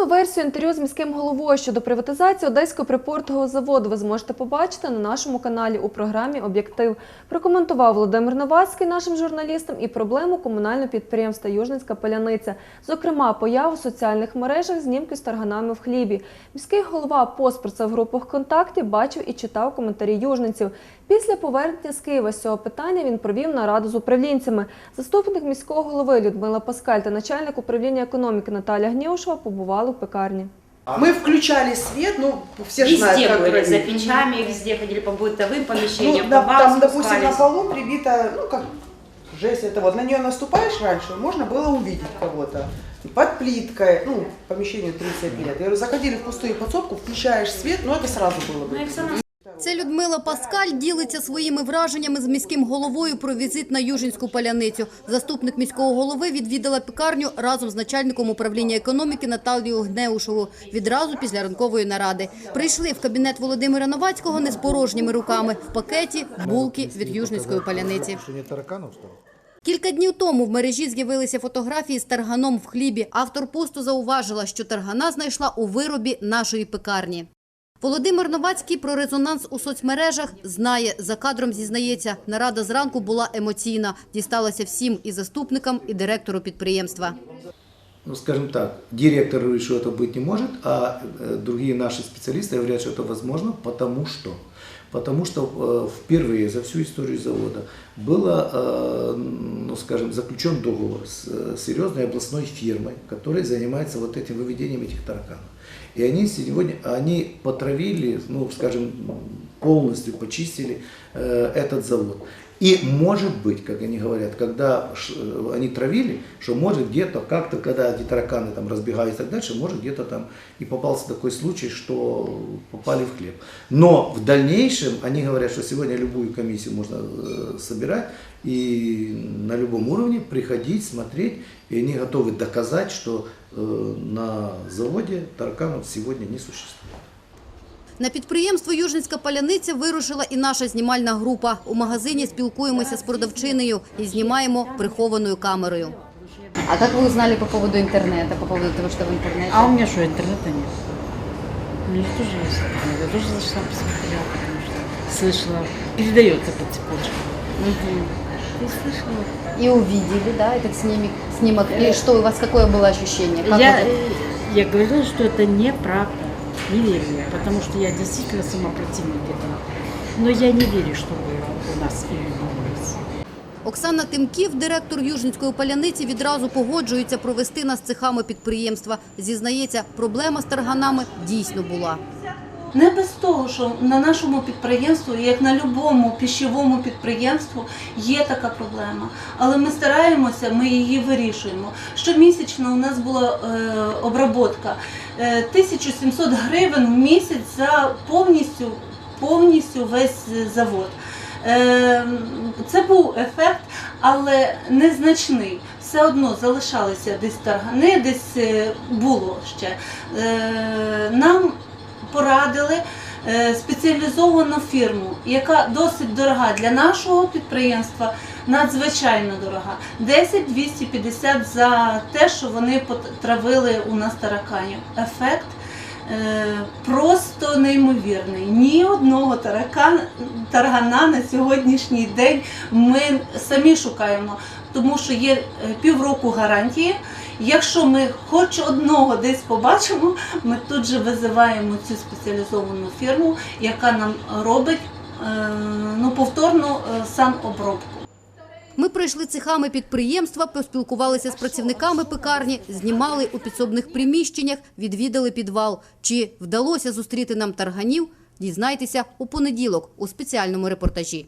Повну версію інтерв'ю з міським головою щодо приватизації одеського припортового заводу ви зможете побачити на нашому каналі у програмі Об'єктив. Прокоментував Володимир Новацький нашим журналістам і проблему комунального підприємства Южницька Поляниця, зокрема появу в соціальних мережах знімки з тарганами в хлібі. Міський голова це в групах ВКонтакті бачив і читав коментарі южниців. Після повернення з Києва з цього питання він провів нараду з управлінцями. Заступник міського голови Людмила Паскаль та начальник управління економіки Наталя Гнєушева побували в пекарні. Мы включали свет, ну, все же Везде знают, как были, за печами, везде ходили по бытовым Ну, помещениям, да, по там, вам допустим, на спускались. полу прибита, ну, как жесть, это вот, на нее наступаешь раньше, можно было увидеть кого-то. Под плиткой, ну, помещению 30 лет. Я говорю, заходили в пустую подсобку, включаешь свет, ну, это сразу было Ну, бы. Оксана Це Людмила Паскаль ділиться своїми враженнями з міським головою про візит на Южинську поляницю. Заступник міського голови відвідала пекарню разом з начальником управління економіки Наталією Гнеушеву відразу після ранкової наради. Прийшли в кабінет Володимира Новацького не з порожніми руками. В пакеті булки від Южницької стало? Кілька днів тому в мережі з'явилися фотографії з тарганом в хлібі. Автор посту зауважила, що таргана знайшла у виробі нашої пекарні. Володимир Новацький про резонанс у соцмережах знає. За кадром зізнається, нарада зранку була емоційна. Дісталася всім і заступникам, і директору підприємства. Ну, скажем так, директор говорит, что это быть не может, а э, другие наши специалисты говорят, что это возможно, потому что. Потому что э, впервые за всю историю завода было, э, ну, скажем, заключен договор с э, серьезной областной фирмой, которая занимается вот этим выведением этих тараканов. И они сегодня, они потравили, ну, скажем, полностью почистили этот завод. И может быть, как они говорят, когда э, они травили, что может где-то как-то, когда эти тараканы там разбегаются и так дальше, может где-то там и попался такой случай, что попали в хлеб. Но в дальнейшем они говорят, что сегодня любую комиссию можно э, собирать и на любом уровне приходить, смотреть, и они готовы доказать, что э, на заводе тараканов сегодня не существует. На підприємство Южницька поляниця вирушила і наша знімальна група. У магазині спілкуємося з продавчинею і знімаємо прихованою камерою. А як ви узнали по поводу інтернету, по поводу того, що в інтернеті? А у меня что, интернета нет? У меня тоже есть интернет. Я тоже зашла, посмотрела, потому что слышала. Передается по цепочке. И слышала. И увидели, да, этот снимок. снимок. И что, у вас какое было ощущение? Как Я, вы- э, я говорила, что это неправда. Не верю я, потому что я действительно сама противник этого. Но я не верю, что у нас. Оксана Тимків, директор Южницької поляниці, відразу погоджується провести нас цехами підприємства. Зізнається, проблема з тарганами дійсно була. Не без того, що на нашому підприємстві, як на будь-якому пищовому підприємству, є така проблема. Але ми стараємося, ми її вирішуємо. Щомісячно у нас була е, обробка е, 1700 гривень в місяць за повністю, повністю весь завод. Е, Це був ефект, але незначний. Все одно залишалися десь таргани, десь е, було ще. Е, Нам порадили е, спеціалізовану фірму, яка досить дорога для нашого підприємства, надзвичайно дорога. 10-250 за те, що вони потравили у нас тараканів. Ефект е, просто неймовірний. Ні одного таракана, таргана на сьогоднішній день ми самі шукаємо, тому що є е, півроку гарантії. Якщо ми хоч одного десь побачимо, ми тут же визиваємо цю спеціалізовану фірму, яка нам робить е, ну, повторну е, санобробку. Ми пройшли цехами підприємства, поспілкувалися з працівниками пекарні, знімали у підсобних приміщеннях, відвідали підвал. Чи вдалося зустріти нам тарганів? Дізнайтеся у понеділок у спеціальному репортажі.